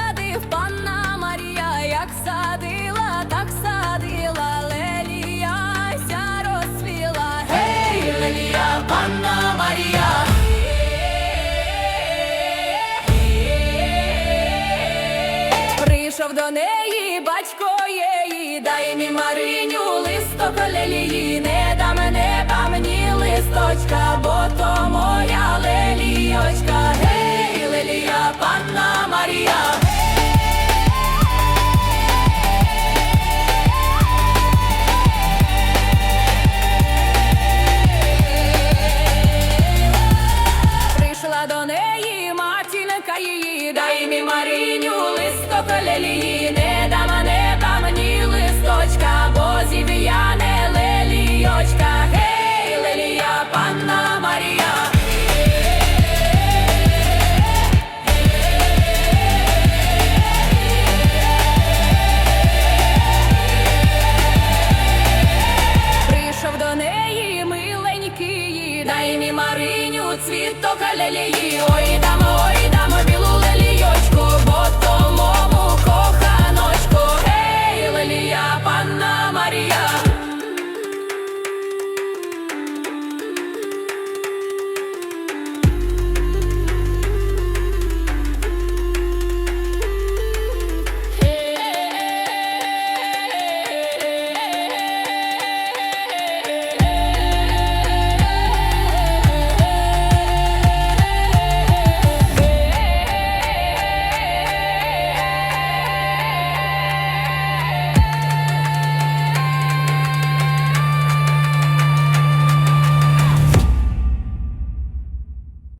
садив панна Марія, як садила, так садила, лелія, ся розсвіла. Гей, лелія, панна Марія. Прийшов до неї батько її, дай мені Мариню листок лелії. Дай мені Мариню листок лелії, не да мене ба мені листочка, бо зів'яне лелійочка, гей, лелія, панна Марія. Дай мені Мариню цвіток ой, дамо, ой,